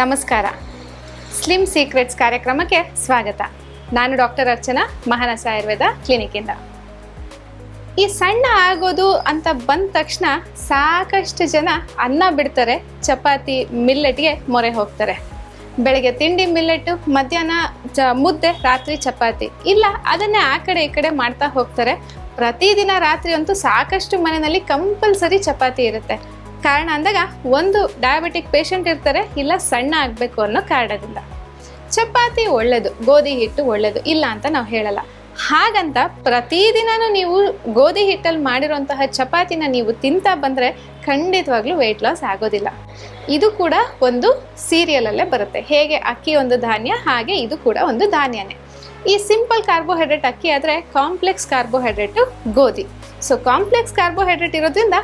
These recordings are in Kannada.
ನಮಸ್ಕಾರ. ಸ್ಲಿಮ್ ಸೀಕ್ರೆಟ್ಸ್ ಕಾರ್ಯಕ್ರಮಕ್ಕೆ ಸ್ವಾಗತ. ನಾನು ಡಾಕ್ಟರ್ ಅರ್ಚನಾ, ಮಹಾನಸ ಆಯುರ್ವೇದ ಕ್ಲಿನಿಕ್ಕಿಂದ ಈ ಸಣ್ಣ ಆಗೋದು ಅಂತ ಬಂದ ತಕ್ಷಣ ಸಾಕಷ್ಟು ಜನ ಅನ್ನ ಬಿಡ್ತಾರೆ, ಚಪಾತಿ ಮಿಲ್ಲೆಟ್ಗೆ ಮೊರೆ ಹೋಗ್ತಾರೆ. ಬೆಳಗ್ಗೆ ತಿಂಡಿ ಮಿಲ್ಲೆಟ್ಟು ಮಧ್ಯಾಹ್ನ ಚ, ಮುದ್ದೆ, ರಾತ್ರಿ ಚಪಾತಿ. ಇಲ್ಲ, ಅದನ್ನೇ ಆ ಕಡೆ ಈ ಕಡೆ ಮಾಡ್ತಾ ಹೋಗ್ತಾರೆ. ಪ್ರತಿದಿನ ರಾತ್ರಿ ಅಂತೂ ಸಾಕಷ್ಟು ಮನೆಯಲ್ಲಿ ಕಂಪಲ್ಸರಿ ಚಪಾತಿ ಇರುತ್ತೆ. ಕಾರಣ ಅಂದಾಗ ಒಂದು ಡಯಾಬಿಟಿಕ್ ಪೇಷಂಟ್ ಇರ್ತಾರೆ, ಇಲ್ಲ ಸಣ್ಣ ಆಗಬೇಕು ಅನ್ನೋ ಕಾರಣದಿಂದ. ಚಪಾತಿ ಒಳ್ಳೆಯದು ಗೋಧಿ ಹಿಟ್ಟು ಒಳ್ಳೆಯದು ಇಲ್ಲ ಅಂತ ನಾವು ಹೇಳಲ್ಲ. ಹಾಗಂತ ಪ್ರತಿದಿನನೂ ನೀವು ಗೋಧಿ ಹಿಟ್ಟಲ್ಲಿ ಮಾಡಿರುವಂತಹ ಚಪಾತಿನ ನೀವು ತಿಂತಾ ಬಂದರೆ ಖಂಡಿತವಾಗ್ಲೂ ವೆಯ್ಟ್ ಲಾಸ್ ಆಗೋದಿಲ್ಲ. ಇದು ಕೂಡ ಒಂದು ಸೀರಿಯಲಲ್ಲೇ ಬರುತ್ತೆ. ಹೇಗೆ ಅಕ್ಕಿ ಒಂದು ಧಾನ್ಯ, ಹಾಗೆ ಇದು ಕೂಡ ಒಂದು ಧಾನ್ಯನೇ. ಈ ಸಿಂಪಲ್ ಕಾರ್ಬೋಹೈಡ್ರೇಟ್ ಅಕ್ಕಿ ಆದರೆ ಕಾಂಪ್ಲೆಕ್ಸ್ ಕಾರ್ಬೋಹೈಡ್ರೇಟು ಗೋಧಿ. ಸೊ ಕಾಂಪ್ಲೆಕ್ಸ್ ಕಾರ್ಬೋಹೈಡ್ರೇಟ್ ಇರೋದ್ರಿಂದ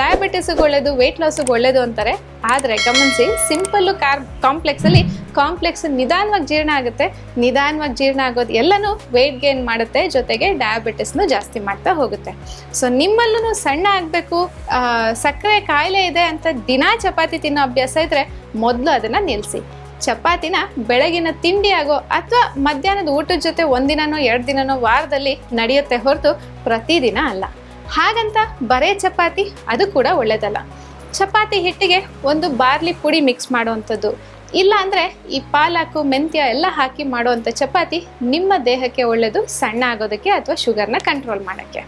ಡಯಾಬಿಟಿಸ್ಗೆ ಒಳ್ಳೇದು ವೆಯ್ಟ್ ಲಾಸಿಗೆ ಒಳ್ಳೇದು ಅಂತಾರೆ. ಆದರೆ ಗಮನಿಸಿ ಸಿಂಪಲ್ಲು ಕಾರ್ ಕಾಂಪ್ಲೆಕ್ಸಲ್ಲಿ ಕಾಂಪ್ಲೆಕ್ಸ್ ನಿಧಾನವಾಗಿ ಜೀರ್ಣ ಆಗುತ್ತೆ. ನಿಧಾನವಾಗಿ ಜೀರ್ಣ ಆಗೋದು ಎಲ್ಲನೂ ವೆಯ್ಟ್ ಗೇನ್ ಮಾಡುತ್ತೆ, ಜೊತೆಗೆ ಡಯಾಬಿಟಿಸ್ನು ಜಾಸ್ತಿ ಮಾಡ್ತಾ ಹೋಗುತ್ತೆ. ಸೊ ನಿಮ್ಮಲ್ಲೂ ಸಣ್ಣ ಆಗಬೇಕು ಸಕ್ಕರೆ ಕಾಯಿಲೆ ಇದೆ ಅಂತ ದಿನಾ ಚಪಾತಿ ತಿನ್ನೋ ಅಭ್ಯಾಸ ಇದ್ದರೆ ಮೊದಲು ಅದನ್ನು ನಿಲ್ಲಿಸಿ ಚಪಾತಿನ ಬೆಳಗಿನ ತಿಂಡಿಯಾಗೋ ಅಥವಾ ಮಧ್ಯಾಹ್ನದ ಊಟದ ಜೊತೆ ಒಂದಿನನೋ ಎರಡು ದಿನನೋ ವಾರದಲ್ಲಿ ನಡೆಯುತ್ತೆ ಹೊರತು ಪ್ರತಿದಿನ ಅಲ್ಲ. ಹಾಗಂತ ಬರೇ ಚಪಾತಿ, ಅದು ಕೂಡ ಒಳ್ಳೆಯದಲ್ಲ ಚಪಾತಿ ಹಿಟ್ಟಿಗೆ ಒಂದು ಬಾರ್ಲಿ ಪುಡಿ ಮಿಕ್ಸ್ ಮಾಡುವಂಥದ್ದು. ಇಲ್ಲ ಅಂದರೆ ಈ ಪಾಲಾಕು, ಮೆಂತ್ಯ ಎಲ್ಲ ಹಾಕಿ ಮಾಡುವಂಥ ಚಪಾತಿ ನಿಮ್ಮ ದೇಹಕ್ಕೆ ಒಳ್ಳೆಯದು ಸಣ್ಣ ಆಗೋದಕ್ಕೆ ಅಥವಾ ಶುಗರ್ನ ಕಂಟ್ರೋಲ್ ಮಾಡೋಕ್ಕೆ.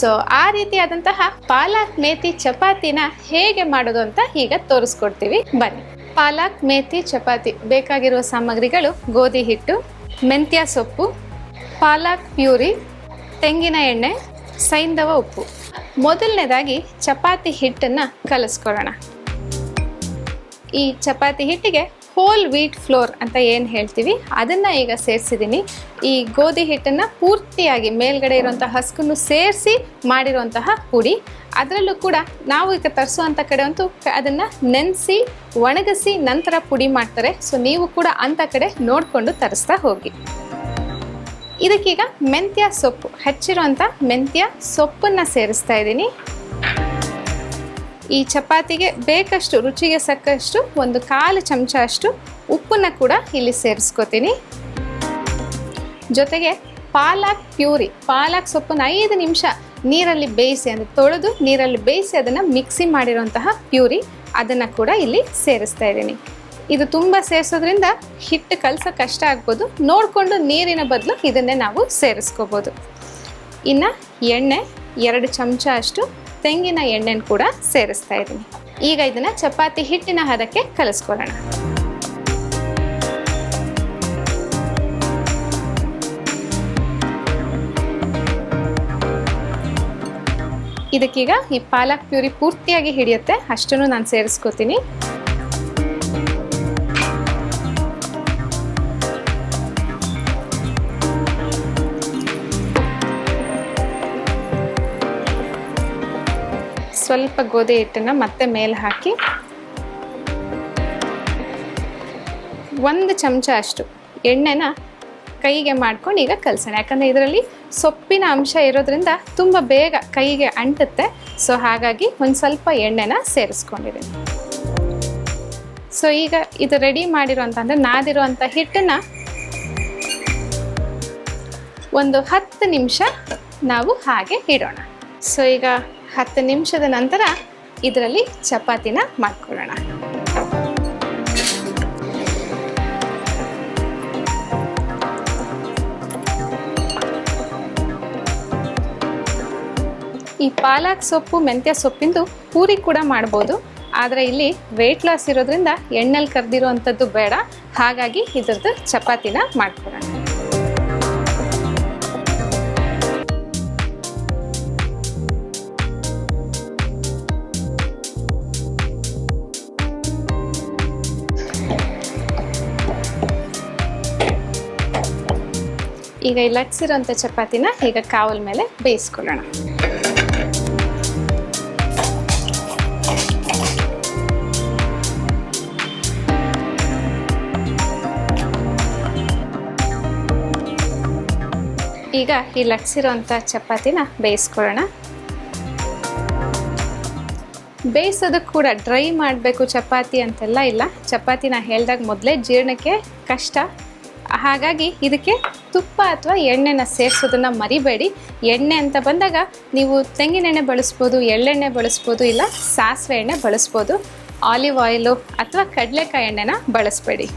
ಸೊ ಆ ರೀತಿಯಾದಂತಹ ಪಾಲಾಕ್ ಮೇತಿ ಚಪಾತಿನ ಹೇಗೆ ಮಾಡೋದು ಅಂತ ಈಗ ತೋರಿಸ್ಕೊಡ್ತೀವಿ. ಬನ್ನಿ. ಪಾಲಾಕ್ ಮೇತಿ ಚಪಾತಿ ಬೇಕಾಗಿರುವ ಸಾಮಗ್ರಿಗಳು ಗೋಧಿ ಹಿಟ್ಟು, ಮೆಂತ್ಯ ಸೊಪ್ಪು, ಪಾಲಾಕ್ ಪ್ಯೂರಿ, ತೆಂಗಿನ ಎಣ್ಣೆ ಸೈಂಧವ ಉಪ್ಪು. ಮೊದಲನೇದಾಗಿ ಚಪಾತಿ ಹಿಟ್ಟನ್ನು ಕಲಿಸ್ಕೊಳ್ಳೋಣ. ಈ ಚಪಾತಿ ಹಿಟ್ಟಿಗೆ ಹೋಲ್ ವೀಟ್ ಫ್ಲೋರ್ ಅಂತ ಏನು ಹೇಳ್ತೀವಿ? ಅದನ್ನು ಈಗ ಸೇರಿಸಿದ್ದೀನಿ ಈ ಗೋಧಿ ಹಿಟ್ಟನ್ನು ಪೂರ್ತಿಯಾಗಿ ಮೇಲ್ಗಡೆ ಇರುವಂತಹ ಹಸ್ಕನ್ನು ಸೇರಿಸಿ ಮಾಡಿರುವಂತಹ ಪುಡಿ. ಅದರಲ್ಲೂ ಕೂಡ ನಾವು ಈಗ ತರಿಸುವಂಥ ಕಡೆ ಅಂತೂ ಅದನ್ನು ನೆನೆಸಿ, ಒಣಗಿಸಿ ನಂತರ ಪುಡಿ ಮಾಡ್ತಾರೆ. ಸೊ ನೀವು ಕೂಡ ಅಂಥ ಕಡೆ ನೋಡಿಕೊಂಡು ತರಿಸ್ತಾ ಹೋಗಿ. ಇದಕ್ಕೀಗ ಮೆಂತ್ಯ ಸೊಪ್ಪು. ಹೆಚ್ಚಿರುವಂಥ ಮೆಂತ್ಯ ಸೊಪ್ಪನ್ನು ಸೇರಿಸ್ತಾ ಇದ್ದೀನಿ. ಈ ಚಪಾತಿಗೆ ಬೇಕಷ್ಟು ರುಚಿಗೆ ಸಕ್ಕಷ್ಟು ಒಂದು ಕಾಲು ಚಮಚ ಅಷ್ಟು ಉಪ್ಪನ್ನು ಕೂಡ ಇಲ್ಲಿ ಸೇರಿಸ್ಕೋತೀನಿ. ಜೊತೆಗೆ ಪಾಲಕ್ ಪ್ಯೂರಿ. ಪಾಲಕ್ ಸೊಪ್ಪನ್ನು ಐದು ನಿಮಿಷ ನೀರಲ್ಲಿ ಬೇಯಿಸಿ, ಅಂದರೆ ತೊಳೆದು ನೀರಲ್ಲಿ ಬೇಯಿಸಿ ಅದನ್ನು ಮಿಕ್ಸಿ ಮಾಡಿರುವಂತಹ ಪ್ಯೂರಿ ಅದನ್ನು ಕೂಡ ಇಲ್ಲಿ ಸೇರಿಸ್ತಾ ಇದ್ದೀನಿ. ಇದು ತುಂಬ ಸೇರಿಸೋದ್ರಿಂದ ಹಿಟ್ಟು ಕಲಸೋ ಕಷ್ಟ ಆಗ್ಬೋದು. ನೋಡಿಕೊಂಡು ನೀರಿನ ಬದಲು ಇದನ್ನೇ ನಾವು ಸೇರಿಸ್ಕೋಬೋದು. ಇನ್ನು ಎಣ್ಣೆ, ಎರಡು ಚಮಚ ಅಷ್ಟು ತೆಂಗಿನ ಎಣ್ಣೆನ ಕೂಡ ಸೇರಿಸ್ತಾ ಇದ್ದೀನಿ. ಈಗ ಇದನ್ನು ಚಪಾತಿ ಹಿಟ್ಟಿನ ಹದಕ್ಕೆ ಕಲಿಸ್ಕೊಳ್ಳೋಣ ಇದಕ್ಕೀಗ ಈ ಪಾಲಕ್ ಪ್ಯೂರಿ ಪೂರ್ತಿಯಾಗಿ ಹಿಡಿಯುತ್ತೆ. ಅಷ್ಟನ್ನು ನಾನು ಸೇರಿಸ್ಕೋತೀನಿ. ಸ್ವಲ್ಪ ಗೋಧಿ ಹಿಟ್ಟನ್ನು ಮತ್ತೆ ಮೇಲೆ ಹಾಕಿ ಒಂದು ಚಮಚ ಅಷ್ಟು ಎಣ್ಣೆನ ಕೈಗೆ ಮಾಡ್ಕೊಂಡು ಈಗ ಕಲಸೋಣ. ಯಾಕಂದರೆ ಇದರಲ್ಲಿ ಸೊಪ್ಪಿನ ಅಂಶ ಇರೋದ್ರಿಂದ ತುಂಬ ಬೇಗ ಕೈಗೆ ಅಂಟುತ್ತೆ. ಸೊ ಹಾಗಾಗಿ ಒಂದು ಸ್ವಲ್ಪ ಎಣ್ಣೆನ ಸೇರಿಸ್ಕೊಂಡಿದ್ದೀನಿ. ಸೊ ಈಗ ಇದು ರೆಡಿ ಮಾಡಿರೋಂಥ ಅಂದರೆ ನಾದಿರುವಂಥ ಹಿಟ್ಟನ್ನು ಒಂದು ಹತ್ತು ನಿಮಿಷ ನಾವು ಹಾಗೆ ಇಡೋಣ. ಸೊ ಈಗ ಹತ್ತು ನಿಮಿಷದ ನಂತರ ಇದರಲ್ಲಿ ಚಪಾತಿನ ಮಾಡ್ಕೊಳ್ಳೋಣ. ಈ ಪಾಲಕ್ ಸೊಪ್ಪು, ಮೆಂತ್ಯ ಸೊಪ್ಪಿಂದು ಪೂರಿ ಕೂಡ ಮಾಡ್ಬೋದು. ಆದರೆ ಇಲ್ಲಿ ವೆಯ್ಟ್ ಲಾಸ್ ಇರೋದ್ರಿಂದ ಎಣ್ಣೆಲಿ ಕರೆದಿರೋ ಅಂಥದ್ದು ಬೇಡ. ಹಾಗಾಗಿ ಇದ್ರದ್ದು ಚಪಾತಿನ ಮಾಡ್ಕೊಳ್ಳೋಣ. ಈಗ ಈ ಲಟ್ಸಿರೋಂಥ ಚಪಾತಿನ ಈಗ ಕಾವಲ್ ಮೇಲೆ ಬೇಯಿಸ್ಕೊಳ್ಳೋಣ. ಈಗ ಈ ಲಟ್ಸಿರೋಂಥ ಚಪಾತಿನ ಬೇಯಿಸ್ಕೊಳ್ಳೋಣ. ಬೇಯಿಸೋದಕ್ಕೆ ಕೂಡ ಡ್ರೈ ಮಾಡಬೇಕು ಚಪಾತಿ ಅಂತೆಲ್ಲ ಇಲ್ಲ. ಚಪಾತಿನ ಹೇಳ್ದಾಗ ಮೊದಲೇ ಜೀರ್ಣಕ್ಕೆ ಕಷ್ಟ. ಹಾಗಾಗಿ ಇದಕ್ಕೆ ತುಪ್ಪ ಅಥವಾ ಎಣ್ಣೆನ ಸೇರಿಸೋದನ್ನು ಮರಿಬೇಡಿ. ಎಣ್ಣೆ ಅಂತ ಬಂದಾಗ ನೀವು ತೆಂಗಿನೆಣ್ಣೆ ಬಳಸ್ಬೋದು, ಎಳ್ಳೆಣ್ಣೆ ಬಳಸ್ಬೋದು, ಇಲ್ಲ ಸಾಸಿವೆ ಎಣ್ಣೆ ಬಳಸ್ಬೋದು. ಆಲಿವ್ ಆಯಿಲು ಅಥವಾ ಕಡಲೆಕಾಯಿ ಎಣ್ಣೆನ ಬಳಸಬೇಡಿ.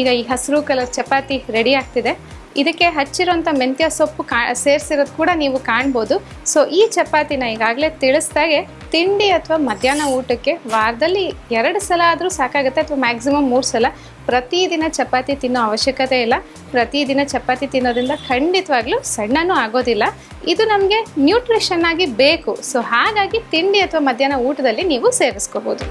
ಈಗ ಈ ಹಸಿರು ಕಲರ್ ಚಪಾತಿ ರೆಡಿ ಆಗ್ತಿದೆ. ಇದಕ್ಕೆ ಹಚ್ಚಿರೋಂಥ ಮೆಂತ್ಯ ಸೊಪ್ಪು ಕಾ, ಸೇರಿಸಿರೋದು ಕೂಡ ನೀವು ಕಾಣ್ಬೋದು. ಸೊ ಈ ಚಪಾತಿನ ಈಗಾಗಲೇ ತಿಳಿಸ್ದಾಗೆ ತಿಂಡಿ ಅಥವಾ ಮಧ್ಯಾಹ್ನ ಊಟಕ್ಕೆ ವಾರದಲ್ಲಿ ಎರಡು ಸಲ ಆದರೂ ಸಾಕಾಗುತ್ತೆ ಅಥವಾ ಮ್ಯಾಕ್ಸಿಮಮ್ ಮೂರು ಸಲ ಪ್ರತಿದಿನ ಚಪಾತಿ ತಿನ್ನೋ ಅವಶ್ಯಕತೆ ಇಲ್ಲ. ಪ್ರತಿದಿನ ಚಪಾತಿ ತಿನ್ನೋದ್ರಿಂದ ಖಂಡಿತವಾಗ್ಲೂ ಸಣ್ಣನೂ ಆಗೋದಿಲ್ಲ. ಇದು ನಮಗೆ ನ್ಯೂಟ್ರಿಷನ್ ಆಗಿ ಬೇಕು. ಸೊ ಹಾಗಾಗಿ ತಿಂಡಿ ಅಥವಾ ಮಧ್ಯಾಹ್ನ ಊಟದಲ್ಲಿ ನೀವು ಸೇರಿಸ್ಕೋಬೋದು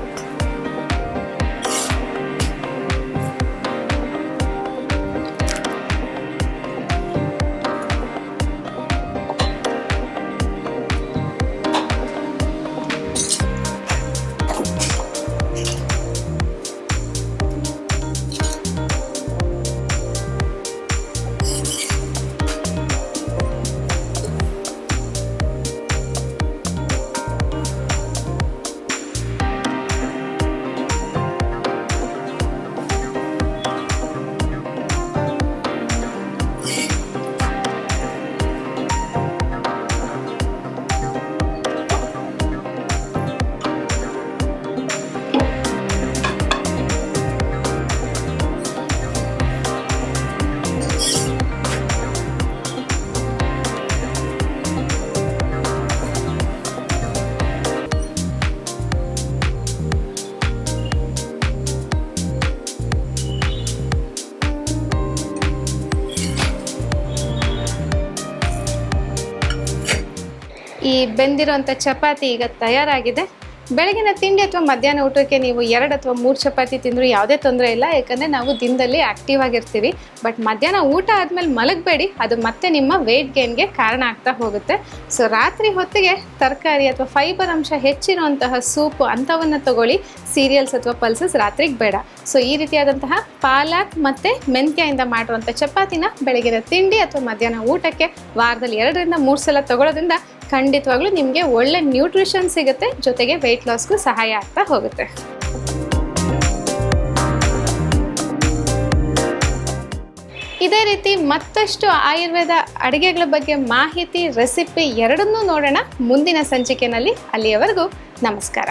ಈ ಬೆಂದಿರೋಂಥ ಚಪಾತಿ ಈಗ ತಯಾರಾಗಿದೆ. ಬೆಳಗಿನ ತಿಂಡಿ ಅಥವಾ ಮಧ್ಯಾಹ್ನ ಊಟಕ್ಕೆ ನೀವು ಎರಡು ಅಥವಾ ಮೂರು ಚಪಾತಿ ತಿಂದರೂ ಯಾವುದೇ ತೊಂದರೆ ಇಲ್ಲ. ಯಾಕಂದರೆ ನಾವು ದಿನದಲ್ಲಿ ಆ್ಯಕ್ಟಿವ್ ಆಗಿರ್ತೀವಿ. ಬಟ್ ಮಧ್ಯಾಹ್ನ ಊಟ ಆದಮೇಲೆ ಮಲಗಬೇಡಿ. ಅದು ಮತ್ತೆ ನಿಮ್ಮ ವೆಯ್ಟ್ ಗೇನ್ಗೆ ಕಾರಣ ಆಗ್ತಾ ಹೋಗುತ್ತೆ. ಸೊ ರಾತ್ರಿ ಹೊತ್ತಿಗೆ ತರಕಾರಿ ಅಥವಾ ಫೈಬರ್ ಅಂಶ ಹೆಚ್ಚಿರುವಂತಹ ಸೂಪು ಅಂಥವನ್ನು ತಗೊಳ್ಳಿ. ಸೀರಿಯಲ್ಸ್ ಅಥವಾ ಪಲ್ಸಸ್ ರಾತ್ರಿಗೆ ಬೇಡ. ಸೊ ಈ ರೀತಿಯಾದಂತಹ ಪಾಲಕ್ ಮತ್ತು ಮೆಂತ್ಯದಿಂದ ಮಾಡಿರುವಂಥ ಚಪಾತಿನ ಬೆಳಗಿನ ತಿಂಡಿ ಅಥವಾ ಮಧ್ಯಾಹ್ನ ಊಟಕ್ಕೆ ವಾರದಲ್ಲಿ ಎರಡರಿಂದ ಮೂರು ಸಲ ತಗೊಳ್ಳೋದ್ರಿಂದ ಖಂಡಿತವಾಗ್ಲೂ ನಿಮಗೆ ಒಳ್ಳೆ ನ್ಯೂಟ್ರಿಷನ್ ಸಿಗುತ್ತೆ, ಜೊತೆಗೆ ವೆಯ್ಟ್ ಲಾಸ್ಗೂ ಸಹಾಯ ಆಗ್ತಾ ಹೋಗುತ್ತೆ. ಇದೇ ರೀತಿ ಮತ್ತಷ್ಟು ಆಯುರ್ವೇದ ಅಡುಗೆಗಳ ಬಗ್ಗೆ ಮಾಹಿತಿ ರೆಸಿಪಿ ಎರಡನ್ನೂ ನೋಡೋಣ ಮುಂದಿನ ಸಂಚಿಕೆಯಲ್ಲಿ ಅಲ್ಲಿಯವರೆಗೂ ನಮಸ್ಕಾರ.